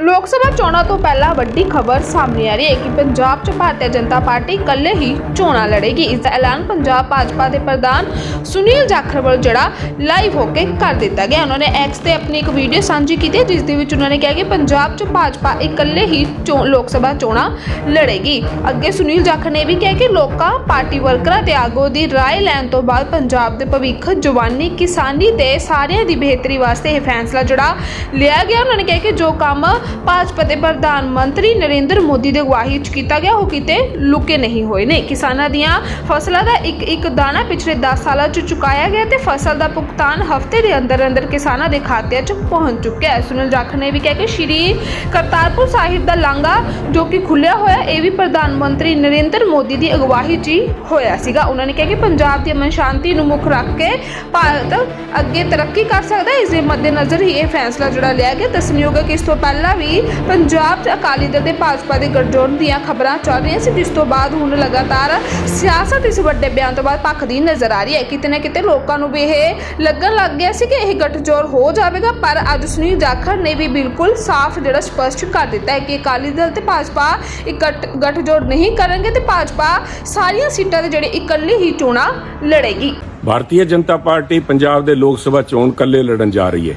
ਲੋਕ ਸਭਾ ਚੋਣਾਂ ਤੋਂ ਪਹਿਲਾਂ ਵੱਡੀ ਖਬਰ ਸਾਹਮਣੇ ਆ ਰਹੀ ਹੈ ਕਿ ਪੰਜਾਬ 'ਚ ਭਾਰਤੀ ਜਨਤਾ ਪਾਰਟੀ ਇਕੱਲੇ ਹੀ ਚੋਣਾਂ ਲੜੇਗੀ। ਇਸ ਦਾ ਐਲਾਨ ਪੰਜਾਬ ਭਾਜਪਾ ਦੇ ਪ੍ਰਧਾਨ ਸੁਨੀਲ ਜਾਖੜ ਵੱਲੋਂ ਜਿਹੜਾ ਲਾਈਵ ਹੋ ਕੇ ਕਰ ਦਿੱਤਾ ਗਿਆ। ਉਹਨਾਂ ਨੇ ਐਕਸ ਤੇ ਆਪਣੀ ਇੱਕ ਵੀਡੀਓ ਸਾਂਝੀ ਕੀਤੀ ਹੈ, ਜਿਸ ਦੇ ਵਿੱਚ ਉਹਨਾਂ ਨੇ ਕਿਹਾ ਕਿ ਪੰਜਾਬ 'ਚ ਭਾਜਪਾ ਇਕੱਲੇ ਹੀ ਚੋ- ਲੋਕ ਸਭਾ ਚੋਣਾਂ ਲੜੇਗੀ। ਅੱਗੇ ਸੁਨੀਲ ਜਾਖੜ ਨੇ ਵੀ ਕਿਹਾ ਕਿ ਲੋਕਾਂ ਪਾਰਟੀ ਵਰਕਰਾਂ ਤੇ ਆਗੂ ਦੀ ਰਾਏ ਲੈਣ ਤੋਂ ਬਾਅਦ ਪੰਜਾਬ ਦੇ ਭਵਿੱਖ ਜਵਾਨੀ ਕਿਸਾਨੀ ਤੇ ਸਾਰਿਆਂ ਦੀ ਬਿਹਤਰੀ ਵਾਸਤੇ ਇਹ ਫੈਸਲਾ ਜਿਹੜਾ ਲਿਆ ਗਿਆ। ਉਹਨਾਂ ਨੇ ਕਿਹਾ ਕਿ ਜੋ ਕੰਮ ਭਾਜਪਾ ਦੇ ਪ੍ਰਧਾਨ ਮੰਤਰੀ ਨਰਿੰਦਰ ਮੋਦੀ ਦੇ ਅਗਵਾਈ 'ਚ ਕੀਤਾ ਗਿਆ। ਉਹ ਕਿਤੇ ਲੁਕੇ ਨਹੀਂ ਹੋਏ ਨੇ। ਕਿਸਾਨਾਂ ਦੀਆਂ ਫਸਲਾਂ ਦਾ ਇੱਕ ਇੱਕ ਦਾਣਾ ਪਿਛਲੇ 10 ਸਾਲਾਂ 'ਚ ਚੁਕਾਇਆ ਗਿਆ ਤੇ ਫਸਲ ਦਾ ਭੁਗਤਾਨ ਹਫ਼ਤੇ ਦੇ ਅੰਦਰ ਅੰਦਰ ਕਿਸਾਨਾਂ ਦੇ ਖਾਤਿਆਂ 'ਚ ਪਹੁੰਚ ਚੁੱਕਿਆ ਹੈ। ਸੁਨੀਲ ਜਾਖੜ ਨੇ ਵੀ ਕਿਹਾ ਕਿ ਸ਼੍ਰੀ ਕਰਤਾਰਪੁਰ ਸਾਹਿਬ ਦਾ ਲਾਂਘਾ ਜੋ ਕਿ ਖੁੱਲਿਆ ਹੋਇਆ, ਇਹ ਵੀ ਪ੍ਰਧਾਨ ਮੰਤਰੀ ਨਰਿੰਦਰ ਮੋਦੀ ਦੀ ਅਗਵਾਈ 'ਚ ਹੀ ਹੋਇਆ ਸੀਗਾ। ਉਹਨਾਂ ਨੇ ਕਿਹਾ ਕਿ ਪੰਜਾਬ ਦੀ ਅਮਨ ਸ਼ਾਂਤੀ ਨੂੰ ਮੁੱਖ ਰੱਖ ਕੇ ਭਾਰਤ ਅੱਗੇ ਤਰੱਕੀ ਕਰ ਸਕਦਾ ਇਸ ਦੇ ਮੱਦੇਨਜ਼ਰ ਹੀ ਇਹ ਫੈਸਲਾ ਜਿਹੜਾ ਲਿਆ ਗਿਆ। ਦੱਸਣਯੋਗ ਹੈ ਕਿ ਇਸ ਤੋਂ ਪਹਿਲਾਂ ਵੀ ਪੰਜਾਬ 'ਚ ਅਕਾਲੀ ਦਲ ਤੇ ਭਾਜਪਾ ਦੇ ਗਠਜੋੜ ਦੀਆਂ ਖਬਰਾਂ ਚੱਲ ਰਹੀਆਂ ਸੀ, ਜਿਸ ਤੋਂ ਬਾਅਦ ਹੁਣ ਲਗਾਤਾਰ ਸਿਆਸਤ ਇਸ ਵੱਡੇ ਬਿਆਨ ਤੋਂ ਬਾਅਦ ਭਖਦੀ ਨਜ਼ਰ ਆ ਰਹੀ ਹੈ। ਕਿਤੇ ਨਾ ਕਿਤੇ ਲੋਕਾਂ ਨੂੰ ਵੀ ਇਹ ਲੱਗਣ ਲੱਗ ਗਿਆ ਸੀ ਕਿ ਇਹ ਗੱਠਜੋੜ ਹੋ ਜਾਵੇਗਾ, ਪਰ ਅੱਜ ਸੁਨੀਲ ਜਾਖੜ ਨੇ ਵੀ ਬਿਲਕੁਲ ਸਾਫ਼ ਜਿਹੜਾ ਸਪਸ਼ਟ ਕਰ ਦਿੱਤਾ ਹੈ ਕਿ ਅਕਾਲੀ ਦਲ ਤੇ ਭਾਜਪਾ ਇਕੱਠ ਗੱਠਜੋੜ ਨਹੀਂ ਕਰਨਗੇ ਤੇ ਭਾਜਪਾ ਸਾਰੀਆਂ ਸੀਟਾਂ ਤੇ ਜਿਹੜੇ ਇਕੱਲੀ ਹੀ ਚੋਣਾਂ ਲੜੇਗੀ। ਭਾਰਤੀ ਜਨਤਾ ਪਾਰਟੀ ਪੰਜਾਬ ਦੇ ਲੋਕ ਸਭਾ ਚੋਣ ਇਕੱਲੇ ਲੜਨ ਜਾ ਰਹੀ ਹੈ।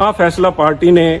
ਆਹ ਫੈਸਲਾ ਪਾਰਟੀ ਨੇ